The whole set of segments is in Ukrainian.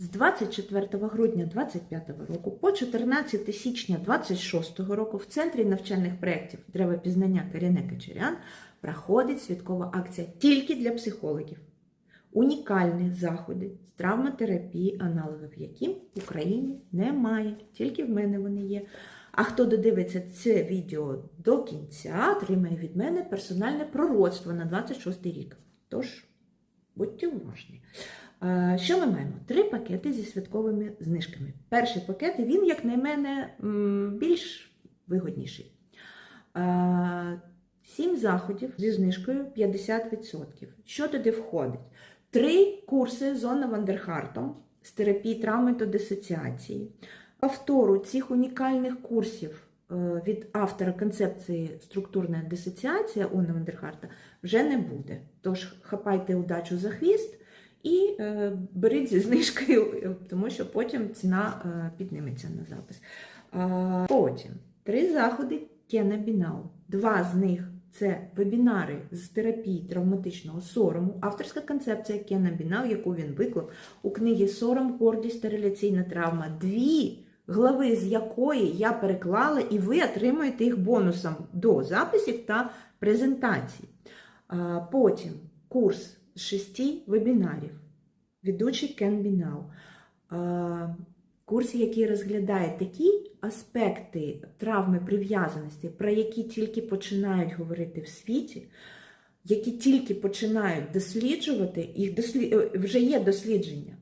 З 24 грудня 2025 року по 14 січня 2026 року в Центрі навчальних проєктів Древопізнання Каряне Качарян проходить святкова акція тільки для психологів. Унікальні заходи з травматерапії, аналогів яким в Україні немає, тільки в мене вони є. А хто додивиться це відео до кінця, отримає від мене персональне пророцтво на 26 рік. Тож, будьте уважні. Е, Що ми маємо? Три пакети зі святковими знижками. Перший пакет, він, як на мене, більш вигодніший. Е, Сім заходів зі знижкою 50%. Що туди входить? Три курси Зона Вандерхартом з терапії травми та дисоціації. Повтору цих унікальних курсів е, від автора концепції структурна дисоціація Уна Вандерхарта вже не буде. Тож хапайте удачу за хвіст і е, беріть зі знижкою, е, тому що потім ціна е, підніметься на запис. Потім три заходи Кена Бінау. Два з них це вебінари з терапії травматичного сорому, авторська концепція Кена Бінау, яку він виклав у книгі Сором, гордість та реляційна травма. Дві глави з якої я переклала, і ви отримуєте їх бонусом до записів та презентацій. Потім курс шести вебінарів, ведучий Кен Бінау. А, Курс, який розглядає такі аспекти травми прив'язаності, про які тільки починають говорити в світі, які тільки починають досліджувати, їх дослід... е, вже є дослідження,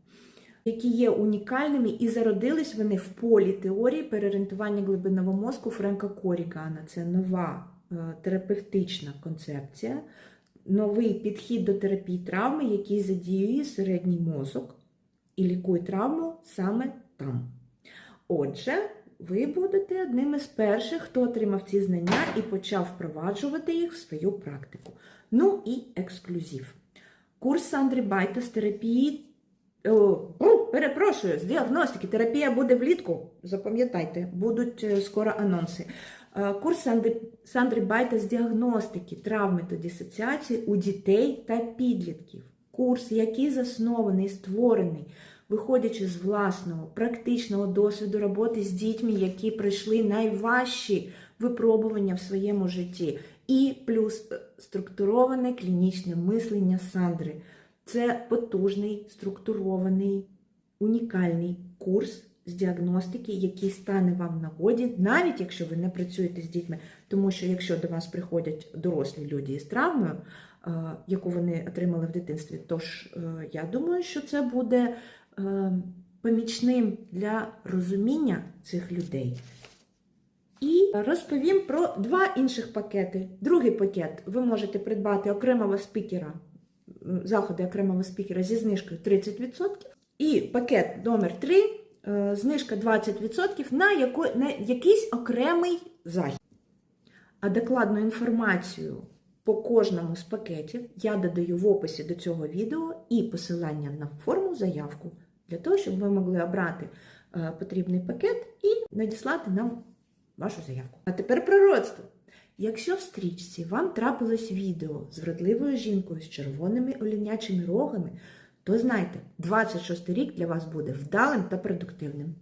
які є унікальними і зародились вони в полі теорії переорієнтування глибинного мозку Френка Корігана. Це нова е, терапевтична концепція, новий підхід до терапії травми, який задіює середній мозок і лікує травму саме там. Отже, ви будете одним із перших, хто отримав ці знання і почав впроваджувати їх в свою практику. Ну і ексклюзив. Курс Сандри Байта з терапії. О, перепрошую, з діагностики. Терапія буде влітку. Запам'ятайте, будуть е, скоро анонси. Е, Курс Сандри, Байта з діагностики, травми та дисоціації у дітей та підлітків. Курс, який заснований і створений, виходячи з власного практичного досвіду роботи з дітьми, які пройшли найважчі випробування в своєму житті, і плюс е, структуроване клінічне мислення Сандри. Це потужний, структурований, унікальний курс з діагностики, який стане вам нагоді, навіть якщо ви не працюєте з дітьми. Тому що якщо до вас приходять дорослі люди із травмою, е, яку вони отримали в дитинстві, тож е, я думаю, що це буде е, помічним для розуміння цих людей. І розповім про два інших пакети. Другий пакет ви можете придбати окремого спікера, заходи окремого спікера зі знижкою 30%. І пакет номер 3 е, знижка 20% на, яко, на якийсь окремий захід. А докладну інформацію по кожному з пакетів я додаю в описі до цього відео і посилання на форму заявку для того, щоб ви могли обрати е, потрібний пакет і надіслати нам вашу заявку. А тепер пророцтво. Якщо в стрічці вам трапилось відео з вродливою жінкою з червоними олівнячими рогами, то знайте, 26 рік для вас буде вдалим та продуктивним.